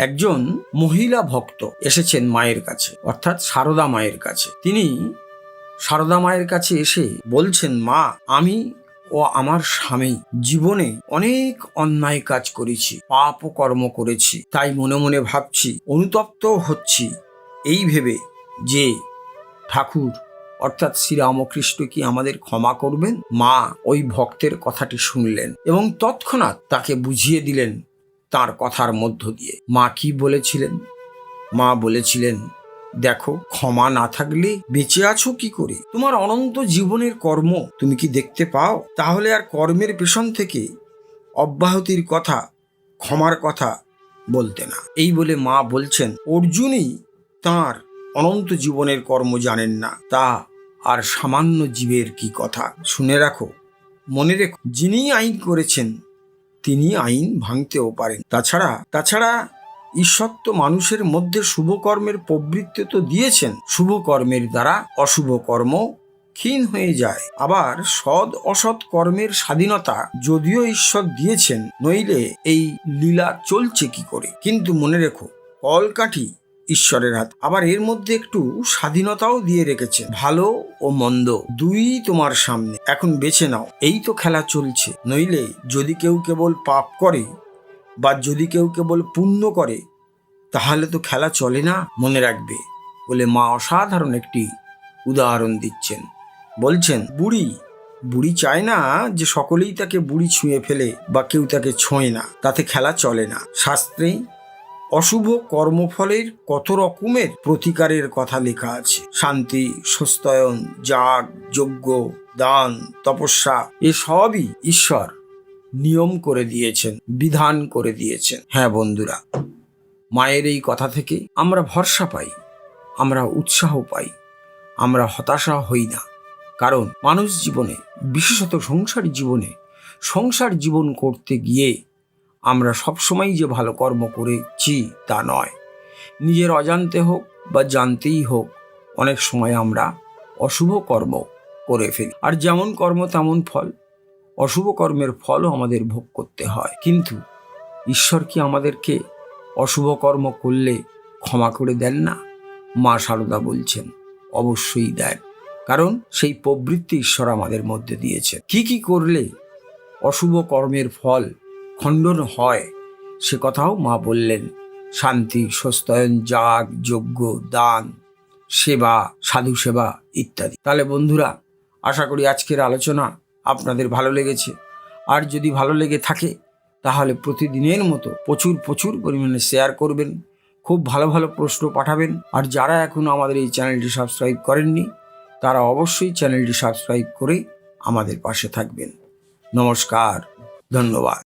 একজন মহিলা ভক্ত এসেছেন মায়ের কাছে, অর্থাৎ সারদা মায়ের কাছে। তিনি সারদা মায়ের কাছে এসে বলছেন, মা, আমি ও আমার স্বামী জীবনে অনেক অন্যায় কাজ করেছি, পাপ কর্ম করেছি, তাই মনে মনে ভাবছি, অনুতপ্ত হচ্ছি। এই ভেবে যে ঠাকুর, অর্থাৎ শ্রীরামকৃষ্ণ কি আমাদের ক্ষমা করবেন? মা ওই ভক্তের কথাটি শুনলেন এবং তৎক্ষণাৎ তাকে বুঝিয়ে দিলেন তার কথার মধ্য দিয়ে। মা কি বলেছিলেন? মা বলেছিলেন, দেখো, ক্ষমা না থাকলে বেঁচে আছো কি করে? তোমার অনন্ত জীবনের কর্ম তুমি কি দেখতে পাও? তাহলে আর কর্মের পেছন থেকে অব্যাহতির কথা, ক্ষমার কথা বলতে না। এই বলে মা বলছেন, অর্জুনই তার অনন্ত জীবনের কর্ম জানেন না। তা আর সামান্য জীবের কি কথা? শুনে রাখো, মনে রেখো যিনি আইন করেছেন তিনি আইন ভাঙতেও পারেন। তাছাড়া তাছাড়া ঈশ্বর তো মানুষের মধ্যে শুভকর্মের প্রবৃত্তি তো দিয়েছেন। শুভকর্মের দ্বারা অশুভ কর্ম ক্ষীণ হয়ে যায়। আবার সৎ অসৎ কর্মের স্বাধীনতা যদিও ঈশ্বর দিয়েছেন, নইলে এই লীলা চলছে কি করে? কিন্তু মনে রেখো, কলকাঠি ঈশ্বরের হাত। আবার এর মধ্যে একটু স্বাধীনতাও দিয়ে রেখেছে। ভালো ও মন্দ, দুই তোমার সামনে। এখন বেছে নাও, এই তো খেলা চলছে। নইলে যদি কেউ কেবল পাপ করে বা যদি কেউ কেবল পুণ্য করে, তাহলে তো খেলা চলে না, মনে রাখবে। বলে মা অসাধারণ একটি উদাহরণ দিচ্ছেন। বলছেন, বুড়ি বুড়ি চায় না যে সকলেই তাকে বুড়ি ছুঁয়ে ফেলে বা কেউ তাকে ছোঁয় না। তাতে খেলা চলে না। শাস্ত্রে অশুভ কর্মফলের কত রকমের প্রতিকারের কথা লেখা আছে? শান্তি সস্তয়ন যাগ, যজ্ঞ, দান, তপস্যা এসবই ঈশ্বর নিয়ম করে দিয়েছেন, বিধান করে দিয়েছেন। হ্যাঁ বন্ধুরা, মায়ের এই কথা থেকে আমরা ভরসা পাই, আমরা উৎসাহ পাই, আমরা হতাশা হই না। কারণ মানুষ জীবনে, বিশেষত সংসার জীবনে, সংসার জীবন করতে গিয়ে আমরা সবসময় যে ভালো কর্ম করেছি তা নয়। নিজের অজান্তে হোক বা জানতেই হোক, অনেক সময় আমরা অশুভ কর্ম করে ফেলি। আর যেমন কর্ম তেমন ফল। অশুভ কর্মের ফলও আমাদের ভোগ করতে হয়। কিন্তু ঈশ্বর কি আমাদেরকে অশুভ কর্ম করলে ক্ষমা করে দেন না? মা সারদা বলছেন, অবশ্যই দেন। কারণ সেই প্রবৃত্তি ঈশ্বর আমাদের মধ্যে দিয়েছে কি কি করলে অশুভ কর্মের ফল খণ্ডন হয়। সে কথাও মা বললেন, শান্তি সস্তয়ন যাগ, যজ্ঞ, দান, সেবা, সাধু সেবা ইত্যাদি। তাহলে বন্ধুরা, আশা করি আজকের আলোচনা আপনাদের ভালো লেগেছে। আর যদি ভালো লেগে থাকে, তাহলে প্রতিদিনের মতো প্রচুর প্রচুর পরিমাণে শেয়ার করবেন, খুব ভালো ভালো প্রশ্ন পাঠাবেন। আর যারা এখনও আমাদের এই চ্যানেলটি সাবস্ক্রাইব করেননি, তারা অবশ্যই চ্যানেলটি সাবস্ক্রাইব করে আমাদের পাশে থাকবেন। নমস্কার, ধন্যবাদ।